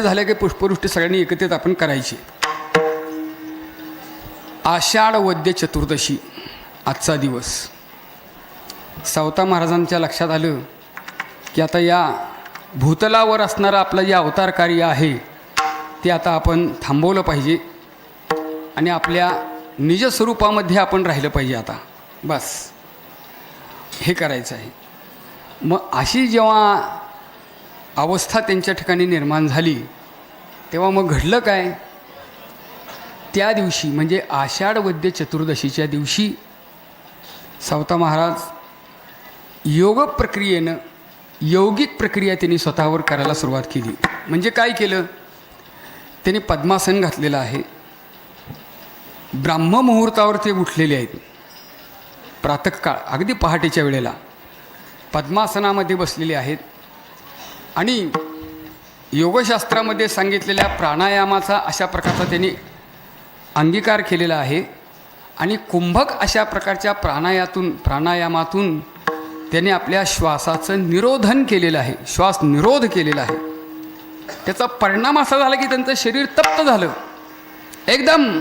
झालं की पुष्पवृष्टी सगळ्यांनी एकत्रित आपण करायची. आषाढ वद्य चतुर्दशी आजचा दिवस. सावता महाराजांच्या लक्षात आलं की आता या भूतलावर असणारं आपलं जे अवतार कार्य आहे ते आता आपण थांबवलं पाहिजे आणि आपल्या निजस्वरूपामध्ये आपण राहिलं पाहिजे आता. बस. हे करायचं आहे. मग अशी जेव्हा अवस्था त्यांच्या ठिकाणी निर्माण झाली. तेव्हा मग घडलं काय? त्या दिवशी म्हणजे आषाढ वद्य चतुर्दशीच्या दिवशी सावता महाराज योग प्रक्रियेनं यौगिक प्रक्रिया त्यांनी स्वतःवर करायला सुरुवात केली. म्हणजे काय केलं? त्यांनी पद्मासन घातलेलं आहे. ब्राह्म मुहूर्तावर ते उठलेले आहेत. प्रातःकाळ अगदी पहाटेच्या वेळेला. पद्मासनामध्ये बसलेले आहेत. आणि योगशास्त्रामध्ये सांगितलेल्या प्राणायामाचा अशा प्रकारचा त्यांनी अंगीकार केलेला आहे. आणि कुंभक अशा प्रकारच्या प्राणायातून प्राणायामातून त्याने आपल्या श्वासाचं निरोधन केलेलं आहे. श्वास निरोध केलेला आहे. त्याचा परिणाम असा झाला की त्यांचं शरीर तप्त झालं. एकदम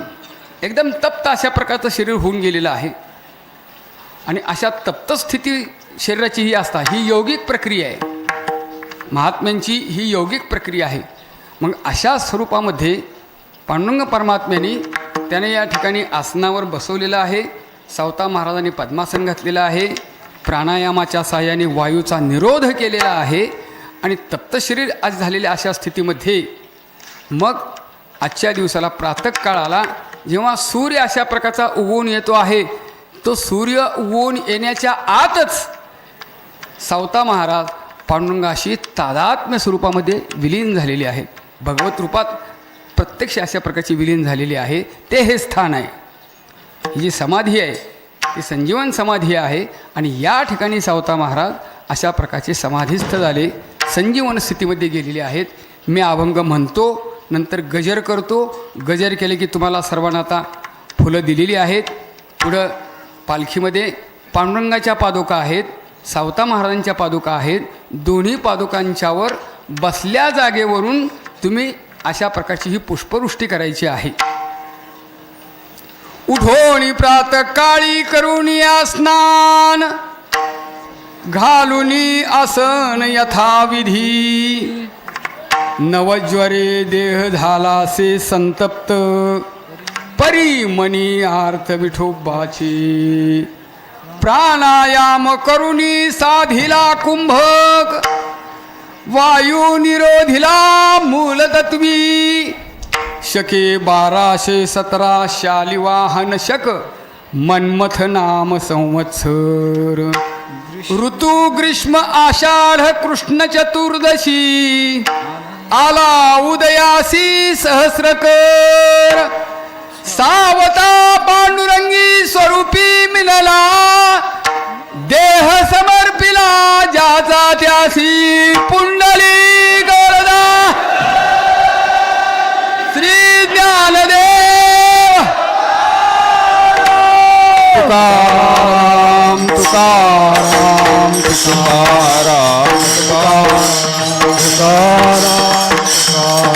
एकदम तप्त अशा प्रकारचं शरीर होऊन गेलेलं आहे. आणि अशा तप्त स्थिती शरीराची ही असता ही यौगिक प्रक्रिया आहे. महात्म्यांची ही यौगिक प्रक्रिया आहे. मग अशा स्वरूपामध्ये पांडुरंग परमात्म्याने त्याने या ठिकाणी आसनावर बसवलेलं आहे सावता महाराजांनी पद्मासन घातलेलं आहे प्राणायामाच्या साहाय्याने वायूचा निरोध केलेला आहे आणि तप्तशरीर आज झालेल्या अशा स्थितीमध्ये मग आजच्या दिवसाला प्रातकाळाला जेव्हा सूर्य अशा प्रकारचा उगवून येतो आहे तो सूर्य उगवून येण्याच्या आतच सावता महाराज पांडुरंगाशी तादात्म्य स्वरूपामध्ये विलीन झालेले आहे. भगवत रूपात प्रत्यक्ष अशा प्रकारची विलीन झालेली आहे. ते हे स्थान आहे. ही जी समाधी आहे ती संजीवन समाधी आहे आणि या ठिकाणी सावता महाराज अशा प्रकारचे समाधीस्थ झाले संजीवन स्थितीमध्ये गेलेले आहेत. मी अभंग म्हणतो नंतर गजर करतो. गजर केले की तुम्हाला सर्वांना आता फुलं दिलेली आहेत. पुढं पालखीमध्ये पांडुरंगाच्या पादोका आहेत. सावता महाराजांच्या पादुका आहेत. दोन्ही पादुकांच्यावर बसल्या जागेवरून तुम्ही अशा प्रकारची ही पुष्पवृष्टी करायची आहे. उठोणी प्रात काळी करून स्नान. घालुनी आसन यथाविधी. नवज्वरे देह झाला से संतप्त. परिमनी आर्थ विठोबाची प्राणायाम करुणी साधिला कुंभक. वायू निरोधिला मूलतत्वी. शके बाराशे सतरा शालिवाहन शक. मन्मथ नाम संवत्सर. ऋतू ग्रीष्म आषाढ कृष्ण चतुर्दशी. आला उदयासी सहस्रकर. सावता पांडुर स्वरूपी मिळला देह समर्पिला ज्याचा त्यासी पुंडली गोरदा श्री ज्ञानदेव. तुकाराम तुकाराम तुकाराम तुकाराम तुकाराम.